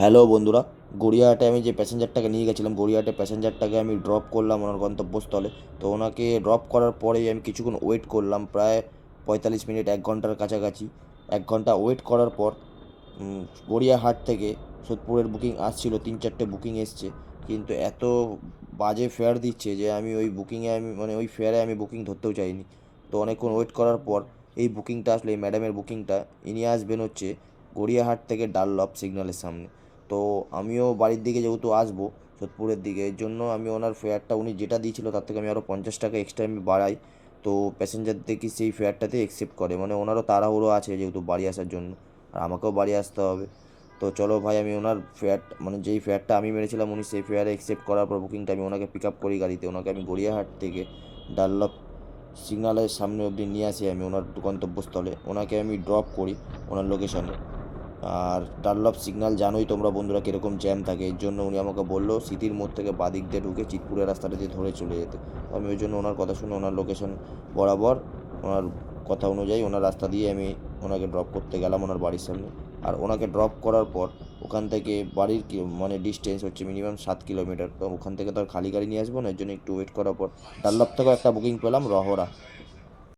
Hello বন্ধুরা, গড়িয়াহাটে আমি যে প্যাসেঞ্জারটাকে নিয়ে গেছিলাম, গড়িয়াহাটে প্যাসেঞ্জারটাকে আমি ড্রপ করলাম ওনার গন্তব্যস্থলে। তো ওনাকে ড্রপ করার পরেই আমি কিছুক্ষণ ওয়েট করলাম, প্রায় পঁয়তাল্লিশ মিনিট, এক ঘণ্টার কাছাকাছি। এক ঘণ্টা ওয়েট করার পর গড়িয়াহাট থেকে সোদপুরের বুকিং আসছিল, তিন চারটে বুকিং এসছে। কিন্তু এত বাজে ফেয়ার দিচ্ছে যে আমি ওই বুকিংয়ে আমি মানে ওই ফেয়ারে আমি বুকিং ধরতেও চাইনি। তো অনেকক্ষণ ওয়েট করার পর, এই বুকিংটা আসলে, এই ম্যাডামের বুকিংটা ইনি আসবেন হচ্ছে গড়িয়াহাট থেকে ডানলপ সিগন্যালের সামনে। তো আমিও বাড়ির দিকে যেহেতু আসব সোদপুরের দিকে, এর জন্য আমি ওনার ফেয়ারটা উনি যেটা দিয়েছিল তার থেকে আমি আরও পঞ্চাশ টাকা এক্সট্রা আমি বাড়াই। তো প্যাসেঞ্জারদের কি সেই ফেয়ারটাতে অ্যাকসেপ্ট করে? মানে ওনারও তাড়াহুড়ো আছে যেহেতু বাড়ি আসার জন্য, আর আমাকেও বাড়ি আসতে হবে। তো চলো ভাই, আমি ওনার ফেয়ার মানে যেই ফেয়ারটা আমি মেরেছিলাম, উনি সেই ফেয়ারে অ্যাকসেপ্ট করার পর বুকিংটা আমি ওনাকে পিক আপ করি গাড়িতে। ওনাকে আমি গড়িয়াহাট থেকে ডানলপ সিগনালের সামনে অবধি নিয়ে আসি আমি ওনার গন্তব্যস্থলে। ওনাকে আমি ড্রপ করি ওনার লোকেশনে আর ডানলপ সিগন্যাল জানোই তোমরা বন্ধুরা কীরকম জ্যাম থাকে। এর জন্য উনি আমাকে বলল, সিটির মোড় থেকে বাদিক দিয়ে ঢুকে চিতপুরের রাস্তাটা দিয়ে ধরে চলে যেতে। আমি ওই জন্য ওনার কথা শুনে, ওনার লোকেশন বরাবর, ওনার কথা অনুযায়ী ওনার রাস্তা দিয়ে আমি ওনাকে ড্রপ করতে গেলাম ওনার বাড়ির সামনে। আর ওনাকে ড্রপ করার পর ওখান থেকে বাড়ির মানে ডিস্টেন্স হচ্ছে মিনিমাম সাত কিলোমিটার তো ওখান থেকে তো আর খালি গাড়ি নিয়ে আসব না, এর জন্য একটু ওয়েট করার পর। ডানলপ থেকেও একটা বুকিং পেলাম, রহরা।